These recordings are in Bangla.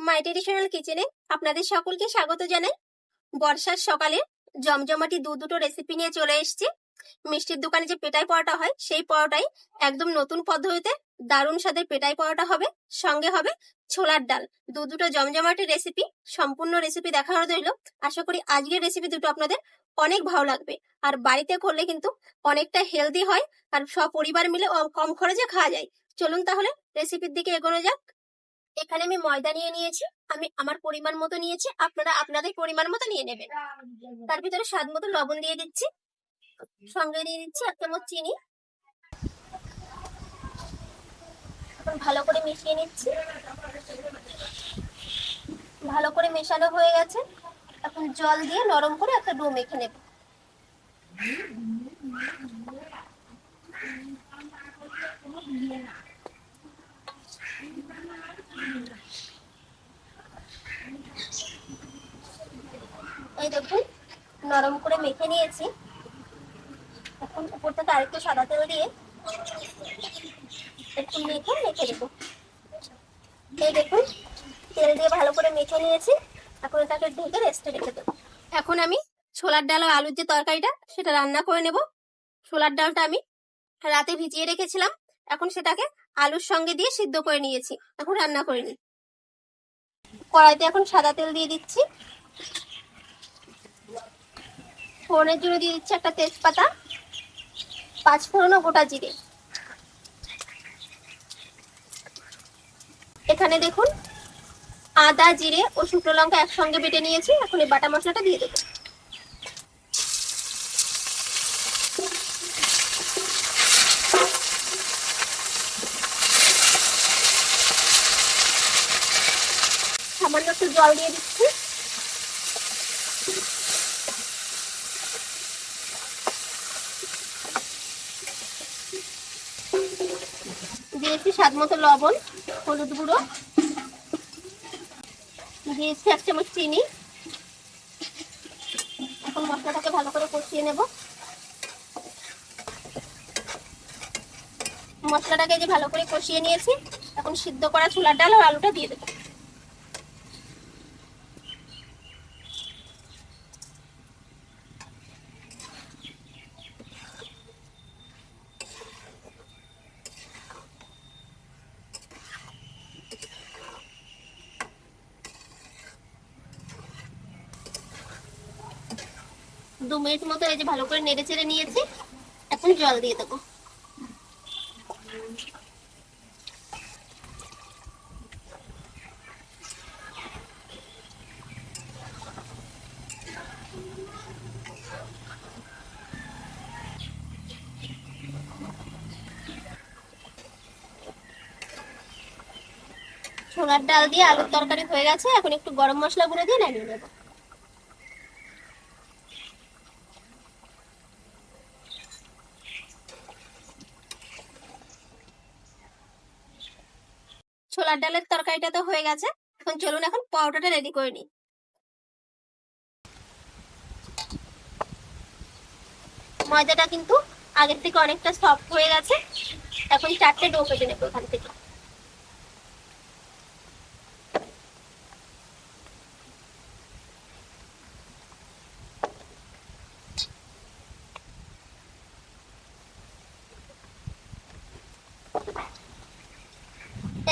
মাই ট্রেডিশনাল কিচেনে আপনাদের সকলকে স্বাগত জানাই। বর্ষার সকালে জমজমাটি দু দুটো রেসিপি নিয়ে চলে এসেছি। মিষ্টির দোকানে যে পেটাই পরোটা হয়, সেই পরোটাই একদম নতুন পদ্ধতিতে দারুণ স্বাদের পেটাই পরোটা হবে। সঙ্গে হবে ছোলার ডাল। দু দুটো জমজমাটি রেসিপি সম্পূর্ণ রেসিপি দেখানো রইল। আশা করি আজকের রেসিপি দুটো আপনাদের অনেক ভালো লাগবে। আর বাড়িতে করলে কিন্তু অনেকটা হেলদি হয় আর সব পরিবার মিলে কম খরচে খাওয়া যায়। চলুন তাহলে রেসিপির দিকে এগোনো যাক। এখানে আমি ময়দা নিয়ে নিয়েছি, আমি আমার পরিমাণ মতো নিয়েছি, আপনারা আপনাদের পরিমাণ মতো নিয়ে নেবেন। তার ভিতরে স্বাদ মতো লবণ দিয়ে দিচ্ছি, সঙ্গে দিয়ে দিচ্ছি এক চামচ চিনি। এখন ভালো করে মিশিয়ে নিচ্ছি। ভালো করে মেশানো হয়ে গেছে। এখন জল দিয়ে নরম করে একটা ডো মেখে নেব। এই দেখুন, নরম করে মেখে নিয়েছি। এখন উপর থেকে আরেকটু সাদা তেল দিয়ে একটু মেখে মেখে দেবো এই দেখুন, তেল দিয়ে ভালো করে মেখে নিয়েছি। এখন এটাকে ঢেকে রেস্টে রেখে দেবো। এখন আমি ছোলার ডাল আর আলুর যে তরকারিটা, সেটা রান্না করে নেব। ছোলার ডালটা আমি রাতে ভিজিয়ে রেখেছিলাম। এখন সেটাকে আলুর সঙ্গে দিয়ে সিদ্ধ করে নিয়েছি। এখন রান্না করে নিই। কড়াইতে এখন সাদা তেল দিয়ে দিচ্ছি। ফোড়নের জন্য দিয়ে দিচ্ছি একটা তেজপাতা, পাঁচ ফোড়ন গোটা জিরে। এখানে দেখুন, আদা, জিরে ও শুকনো লঙ্কা একসঙ্গে বেটে নিয়েছি, এখন এই বাটা মশলাটা দিয়ে দেবো। সামান্য একটু জল দিয়ে দিচ্ছি। দিয়েছি, স্বাদ মতো লবণ, হলুদ গুঁড়ো, দিয়েছি এক চামচ চিনি। এখন মশলাটাকে ভালো করে কষিয়ে নেব। মশলাটাকে যে ভালো করে কষিয়ে নিয়েছি, এখন সিদ্ধ করা ছোলার ডাল আর আলুটা দিয়ে দেবো। দু মিনিট মতো এই যে ভালো করে নেড়ে চেড়ে নিয়েছি। এখন জল দিয়ে দেবো। ছোলার ডাল দিয়ে আলুর তরকারি হয়ে গেছে। এখন একটু গরম মশলা গুঁড়ো দিয়ে নামিয়ে নেব। ছোলার ডালের তরকারিটা তো হয়ে গেছে। এখন চলুন এখন পাউডারটা রেডি করে নিই। ময়দাটা কিন্তু আগের থেকে অনেকটা সফট হয়ে গেছে। এখন চারটে ডো কেটে নেব ওখান থেকে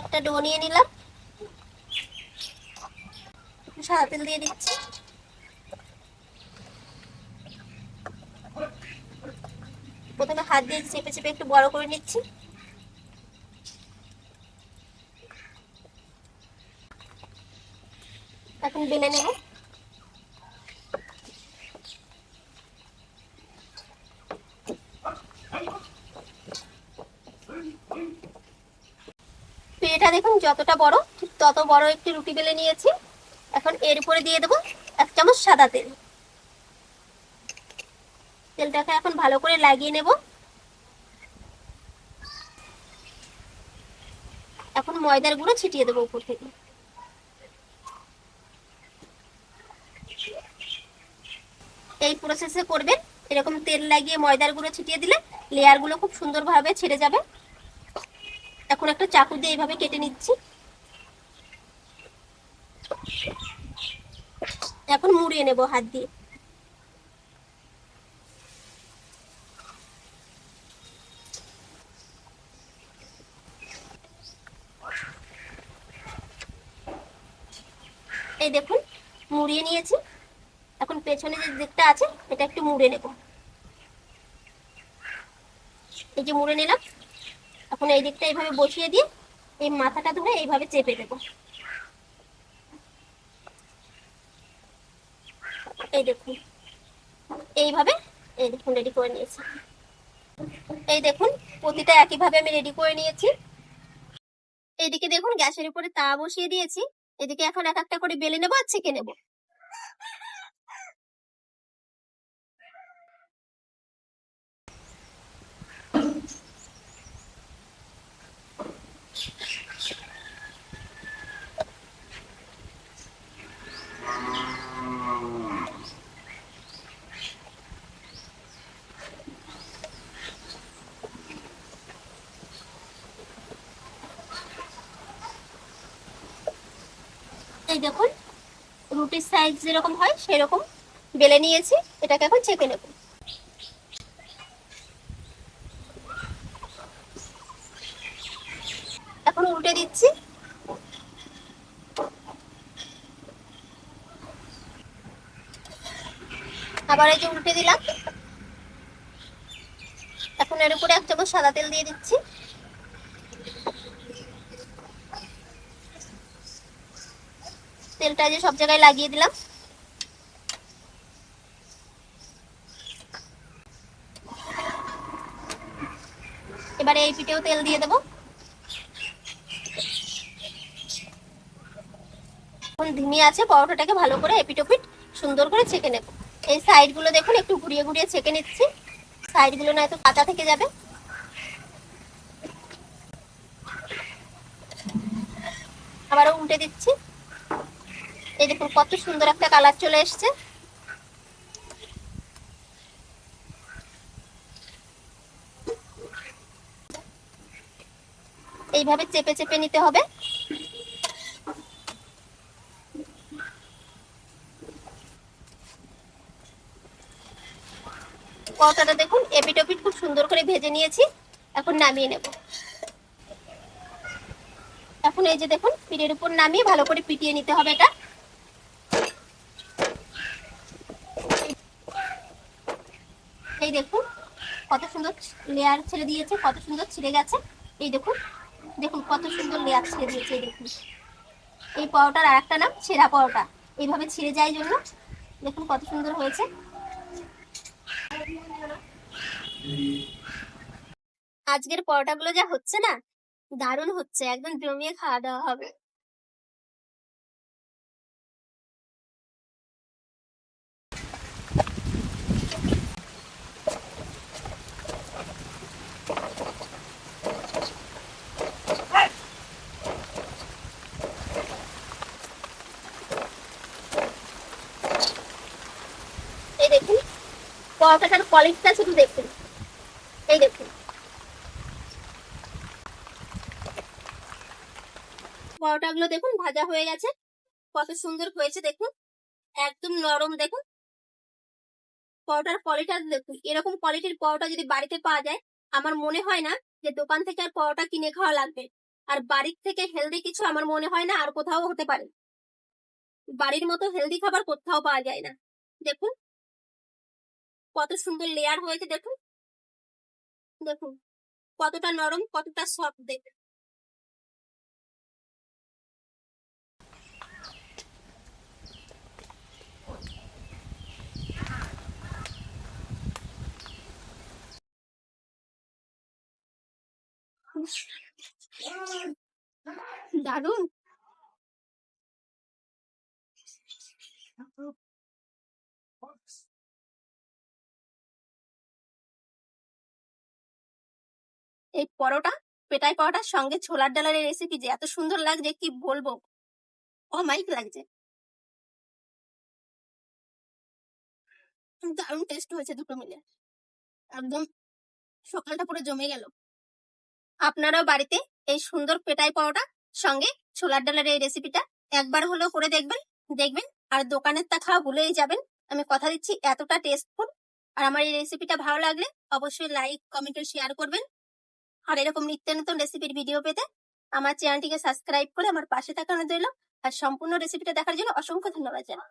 একটা ডো নিয়ে নিলাম। সাদা দিয়ে দিচ্ছি। প্রথমে হাত দিয়ে চেপে চেপে একটু বড় করে নিচ্ছি। এখন বেলে নেব। দেখুন, যতটা বড়, ঠিক তত বড় একটি রুটি বেলে নিয়েছি। এখন এর উপরে দিয়ে দেবো এক চামচ সাদা তেল। তেলটাকে এখন ভালো করে লাগিয়ে নেব। এখন ময়দার গুঁড়ো ছিটিয়ে দেবো উপর থেকে। এই প্রসেসে করবেন। এরকম তেল লাগিয়ে ময়দার গুঁড়ো ছিটিয়ে দিলে লেয়ারগুলো খুব সুন্দরভাবে ছেড়ে যাবে। এখন একটা চাকু দিয়ে এইভাবে কেটে নিচ্ছি। এখন মুড়িয়ে নেব হাত দিয়ে। এই দেখুন, মুড়িয়ে নিয়েছি। এখন পেছনে যে দিকটা আছে, এটা একটু মুড়ে নেব। এই যে মুড়ে নিলাম এখন এই দিকটা এইভাবে বসিয়ে দিয়ে এই মাথাটা ধরে এইভাবে চেপে দেবো। এই দেখুন, এইভাবে এই দেখুন রেডি করে নিয়েছি। এই দেখুন, প্রতিটা একইভাবে আমি রেডি করে নিয়েছি। এইদিকে দেখুন, গ্যাসের উপরে তা বসিয়ে দিয়েছি। এদিকে এখন এক একটা করে বেলে নেব আর ছেঁকে নেব। এই দেখুন রুটির সাইজ যেরকম হয় সেরকম বেলে নিয়েছি, এটাকে এখন চেপে নেব। এখন উল্টে দিচ্ছি। আবার এই যে উল্টে দিলাম। এখন এর উপরে এক চামচ সাদা তেল দিয়ে দিচ্ছি। তেলটা যে সব জায়গায় লাগিয়ে দিলাম। এবারে এই পিঠেও তেল দিয়ে দেবো। এখন ধিমি আছে, পরোটাটাকে ভালো করে এপিটোপিট সুন্দর করে ছেঁকে নেব। এই সাইডগুলো দেখুন, একটু ঘুরিয়ে ঘুরিয়ে ছেঁকে নিচ্ছি। সাইডগুলো না এত কাঁচা থেকে যাবে। আবারও উল্টে দিচ্ছি। এই দেখুন, কত সুন্দর একটা কালার চলে এসছে। এইভাবে চেপে চেপে নিতে হবে। পরোটাটা দেখুন, এপিটোপিট খুব সুন্দর করে ভেজে নিয়েছি। এখন নামিয়ে নেব। এখন এই যে দেখুন, পিঠের উপর নামিয়ে ভালো করে পিটিয়ে নিতে হবে এটা। দেখুন, কত সুন্দর লেয়ার ছেড়ে দিয়েছে, কত সুন্দর ছিঁড়ে গেছে। এই দেখুন দেখুন কত সুন্দর লেয়ার ছেড়ে দিয়েছে, এই দেখুন। এই পরোটার আর একটা নাম ছেঁড়া পরোটা। এইভাবে ছিঁড়ে যায় জন্য। দেখুন কত সুন্দর হয়েছে। আজকের পরোটাগুলো যা হচ্ছে না, দারুণ হচ্ছে, একদম জমিয়ে খাওয়া দাওয়া হবে এই দেখুন পরোটাটার কোয়ালিটিটা শুধু দেখুন। এই দেখুন। পরোটাগুলো দেখুন, ভাজা হয়ে গেছে। কত সুন্দর হয়েছে দেখুন। একদম নরম দেখুন। পরোটার কোয়ালিটি দেখুন। এরকম কোয়ালিটির পরোটা যদি বাড়িতে পাওয়া যায়, আমার মনে হয় না যে দোকান থেকে আর পরোটা কিনে খাওয়া লাগবে। আর বাড়ির থেকে হেলদি কিছু আমার মনে হয় না, আর কোথাও হতে পারে। বাড়ির মতো হেলদি খাবার কোথাও পাওয়া যায় না। দেখুন। কত সুন্দর লেয়ার হয়েছে দেখুন। দেখুন কতটা নরম কতটা সফট দেখুন দারুণ এই পরোটা পেটাই পরোটার সঙ্গে ছোলার ডালের রেসিপি যে এত সুন্দর লাগছে, কি বলব? অমাইক লাগছে। দারুণ টেস্ট হয়েছে দুটো মিলে। একদম সকালটা পুরো জমে গেল। আপনারাও বাড়িতে এই সুন্দর পেটাই পরোটা, সঙ্গে ছোলার ডালের এই রেসিপিটা একবার হলেও করে দেখবেন দেখবেন, আর দোকানের তা খাওয়া ভুলেই যাবেন। আমি কথা দিচ্ছি এতটা টেস্টফুল আর আমার এই রেসিপিটা ভালো লাগলে অবশ্যই লাইক কমেন্ট শেয়ার করবেন। আর এরকম নিত্য নতুন রেসিপির ভিডিও পেতে আমার চ্যানেলটিকে সাবস্ক্রাইব করে আমার পাশে থাকানো রইল। আর সম্পূর্ণ রেসিপিটা দেখার জন্য অসংখ্য ধন্যবাদ জানাই।